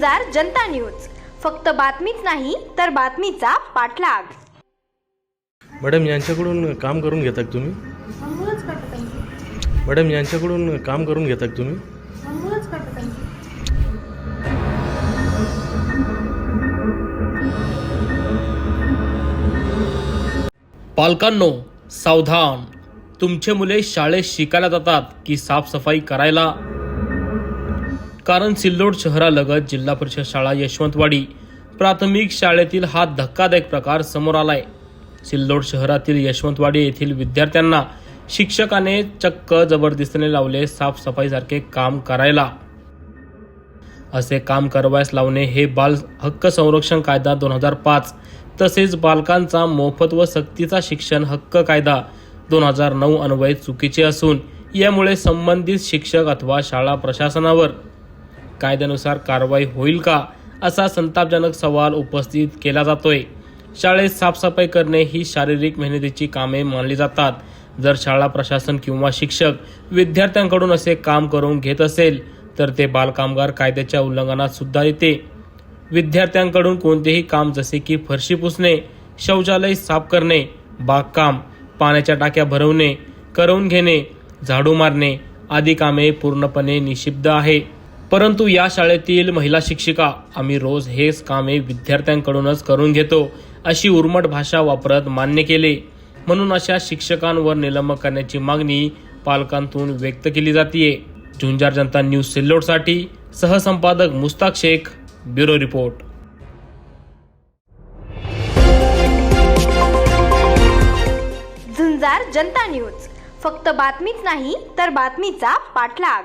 झुंजार Janata news. फक्त बातमीच नाही तर बातमीचा पाठलाग. मॅडम यांच्याकडून काम करून घेता का तुम्ही? अंघोळच करतात त्यांची मॅडम यांच्याकडून काम करून घेता का तुम्ही? अंघोळच करतात त्यांची पालकांनो सावधान. तुमचे मुले शाळेत शिकायला जातात की साफसफाई करायला. कारण सिल्लोड शहरालगत जिल्हा परिषद शाळा यशवंतवाडी प्राथमिक शाळेतील हा धक्कादायक प्रकार समोर आलाय. सिल्लोड शहरातील यशवंतवाडी येथील विद्यार्थ्यांना शिक्षकाने चक्क जबरदस्तीने लावले साफसफाईसारखे काम करायला. असे काम करवायस लावणे हे बाल हक्क संरक्षण कायदा दोन हजार पाच तसेच बालकांचा मोफत व सक्तीचा शिक्षण हक्क कायदा दोन हजार नऊ अन्वये चुकीचे असून यामुळे संबंधित शिक्षक अथवा शाळा प्रशासनावर कायद्यानुसार कारवाई होईल का असा संतापजनक सवाल उपस्थित केला जातोय. शाळेत साफसफाई करणे ही शारीरिक मेहनतीची कामे मानली जातात. जर शाळा प्रशासन किंवा शिक्षक विद्यार्थ्यांकडून असे काम करून घेत असेल तर ते बालकामगार कायद्याच्या उल्लंघनात सुद्धा येते. विद्यार्थ्यांकडून कोणतेही काम जसे की फरशी पुसणे शौचालय साफ करणे बागकाम पाण्याच्या टाक्या भरवणे करवून घेणे झाडू मारणे आदी कामे पूर्णपणे निषिद्ध आहे. परंतु या शाळेतील महिला शिक्षिका आम्ही रोज हेच कामे विद्यार्थ्यांकडूनच करून घेतो अशी उर्मट भाषा वापरत मान्य केले. म्हणून अशा शिक्षकांवर निलंब करण्याची मागणी पालकांतून व्यक्त केली जाते झुंजार जनता न्यूज सिल्लोडसाठी सहसंपादक Mushtaq Shaikh bureau report. Zunjar Janata news. फक्त बातमीच नाही तर बातमीचा पाठलाग.